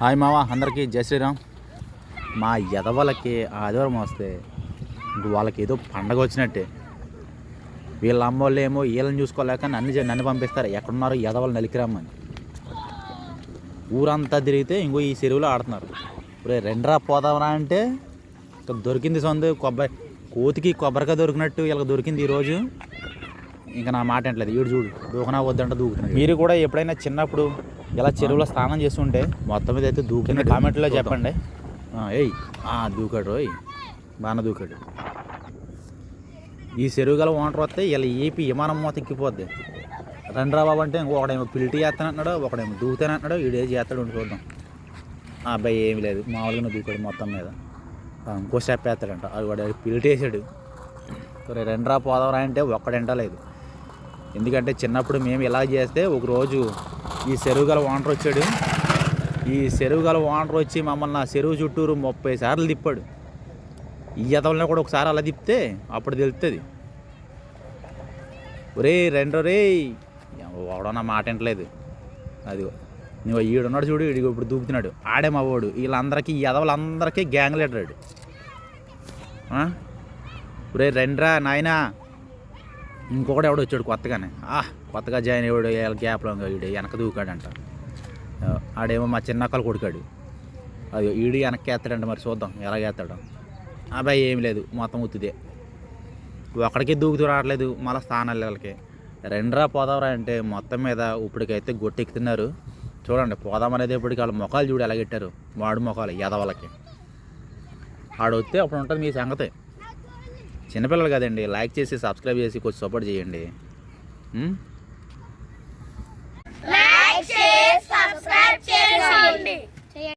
Hi మావా అందరికీ జై శ్రీరామ్. మా ఎదవలకి ఆదివారం వస్తే వాళ్ళకి ఏదో పండగ వచ్చినట్టే. వీళ్ళ అమ్మోళ్ళు ఏమో వీళ్ళని చూసుకోలేక నన్ను నన్ను పంపిస్తారు. ఎక్కడున్నారో ఎదవలు నలికిరామని ఊరంతా తిరిగితే ఇంకో ఈ చెరువులో ఆడుతున్నారు. రే రెండరా పోదామరా అంటే దొరికింది సొంత కొబ్బరి కోతికి కొబ్బరికాయ దొరికినట్టు వీళ్ళకి దొరికింది ఈరోజు. ఇంకా నా మాట ఏంటలేదు. ఈడు చూడు దూకనా వద్దంట దూకుతున్నాడు మీరు కూడా ఎప్పుడైనా చిన్నప్పుడు ఇలా చెరువులో స్నానం చేస్తుంటే మొత్తం మీద అయితే దూకింది కామెంట్లో చెప్పండి. ఏయ్ ఆ, దూకాడు రోయ్ బాగా దూకాడు. ఈ చెరువు గల ఓనర్ వస్తే ఇలా ఏపీ విమానం మొత్తం ఎక్కిపోద్ది. రండి రా బాబు అంటే ఒకడేమో పిల్టి చేస్తానంటున్నాడు ఒకడేమో దూకుతానంటున్నాడు ఈడు ఏది చేస్తాడు ఉండి చూద్దాం. ఆ అబ్బాయి ఏమి లేదు మామూలుగా దూకాడు మొత్తం మీద. ఇంకో స్టెప్ వేస్తాడంట. అది వాడు పిల్టి వేసాడు. సరే రెండ్రా పోదావరా అంటే ఒక్కడంట లేదు. ఎందుకంటే చిన్నప్పుడు మేము ఇలా చేస్తే ఒకరోజు ఈ చెరువు గల ఓనర్ వచ్చాడు. ఈ చెరువు గల ఓనర్ వచ్చి మమ్మల్ని ఆ చెరువు చుట్టూరు ముప్పై సార్లు తిప్పాడు. ఈ ఎతవలని కూడా ఒకసారి అలా తిప్పితే అప్పుడు తెలుస్తుంది ఒరే రెండో రే వాడో నా మాట వింటలేదు అది నువ్వు ఈడున్నాడు చూడు ఇడిగో ఇప్పుడు దూకుతున్నాడు ఆడే మా వాడు వీళ్ళందరికీ ఈ ఎదవలందరికీ గ్యాంగ్ లీడరాడు ఆడు. ఒరే రెండ్రా నాయనా ఇంకొకటి ఎవడో వచ్చాడు కొత్తగానే. ఆ కొత్తగా జాయిన్ అయ్యాడు వీళ్ళ గ్యాప్లో వీడు వెనక దూకాడంట. ఆడేమో మా చిన్నక్కలు కొడుకాడు. అది వీడు వెనక్కి వేస్తాడంట మరి చూద్దాం ఎలాగేస్తాడో అబ్బాయి ఏం లేదు మొత్తం ఉత్తిదే. ఒకడికి దూకుతూ రావట్లేదు మళ్ళీ స్థానాలు వీళ్ళకి. రెండ్రా పోదావరా అంటే మొత్తం మీద ఇప్పటికైతే గొట్టెక్కుతున్నారు. చూడండి పోదాం అనేది ఇప్పటికి వాళ్ళ ముఖాలు చూడు ఎలా పెట్టారు వాడు మొఖాలు ఎదవలకి. ఆడొస్తే అప్పుడు ఉంటుంది మీ సంగతే. చిన్నపిల్లలు కదండి. లైక్ చేసి సబ్స్క్రైబ్ చేసి కొంచెం సపోర్ట్ చేయండి.